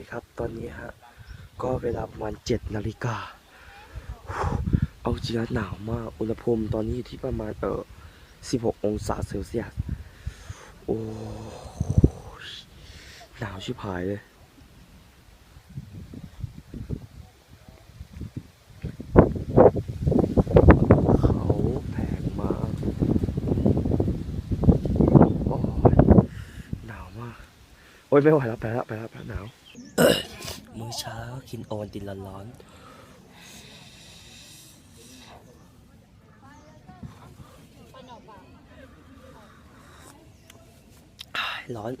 ดีครับ ตอนนี้ฮะ ก็เวลาประมาณเจ็ดนาฬิกา เอาจริงหนาวมาก อุณหภูมิตอนนี้อยู่ที่ประมาณเออสิบหกองศาเซลเซียส โอ้ หนาวชิบหายเลย เขาแผงมาโอ้ยหนาวมาก โอ้ ยไม่ไหวแล้วไปแล้วไปแล้วไปแล้วหนาวมื้อเช้ากินโอวัลตินร้อนๆอ้ายร้อน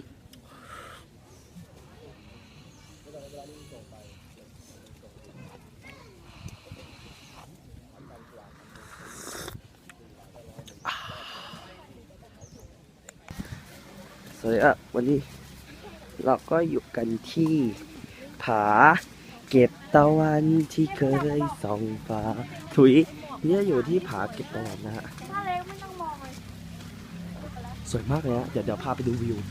สวัสดีครับวันนี้ เราก็อยู่กันที่ผาเก็บตะวันที่เคยส่องฟ้าถุยเนี่ยอยู่ที่ผาเก็บตะวันนะฮะถ้าเล็กไม่ต้องมองเลยสวยมากเลยนะเดี๋ยวเดี๋ยวพาไปดูวิวเ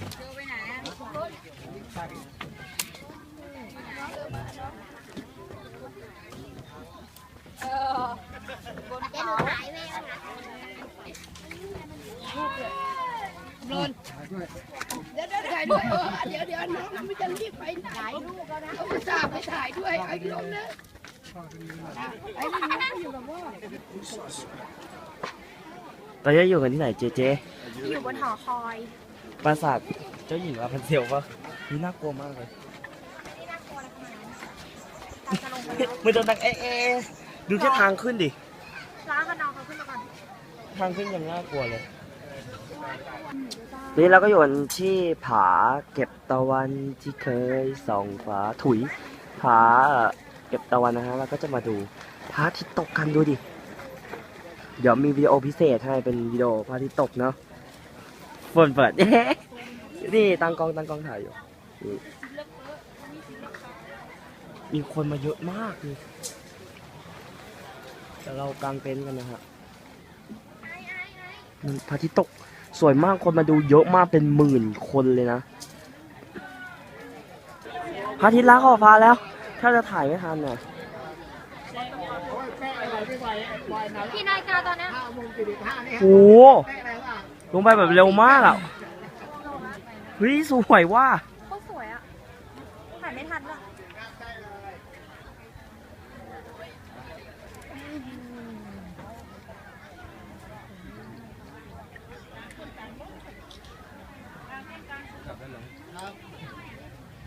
เดี๋ยวเดี๋ยวถ่ายด้วยเออเดี๋ยวเดี๋ยวน้องมันจะรีบไปไหนลูกแล้วนะเขาจะไปถ่ายด้วยไอ้ลงนะไอ้อยู่กับพ่อตอนนี้อยู่กันที่ไหนเจเจ อยู่บนหอคอยปราสาทเจ้าหญิงลาพันเซลปะนี่น่ากลัวมากเลยนี่น่ากลัวอะไรขนาดนั้นเราจะลงไปแล้วไม่งดังเอ๊ะเอ๊ะดูแค่ทางขึ้นดิ ล้างกับน้องเขาขึ้นมาก่อน ทางขึ้นยังน่ากลัวเลย นี่เราก็อยู่ที่ผาเก็บตะวันที่เคยส่องฟ้าถุย ผาเก็บตะวันนะฮะเราก็จะมาดูพระอาทิตย์ตกกันดูดิ เดี๋ยวมีวิดีโอพิเศษให้เป็นวิดีโอพระอาทิตย์ตกเนาะฝนเปิดนี่ตั้งกล้องตั้งกล้องถ่ายอยู่นี่มีคนมาเยอะมากเลยแต่เรากางเต็นท์กันนะฮะ มันพระอาทิตย์ตกสวยมากคนมาดูเยอะมากเป็นหมื่นคนเลยนะพระอาทิตย์ลักออกฟ้าแล้ว ถ้าจะถ่ายไม่ทันน่ะกี่นาฬิกาตอนเนี้ยโอ้โหลงไปแบบเร็วมากอะเฮ้ยสวยว่ะโคตรสวยอะถ่ายไม่ทันด้วย ครับ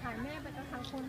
ถ่ายแม่ไปกับทางคน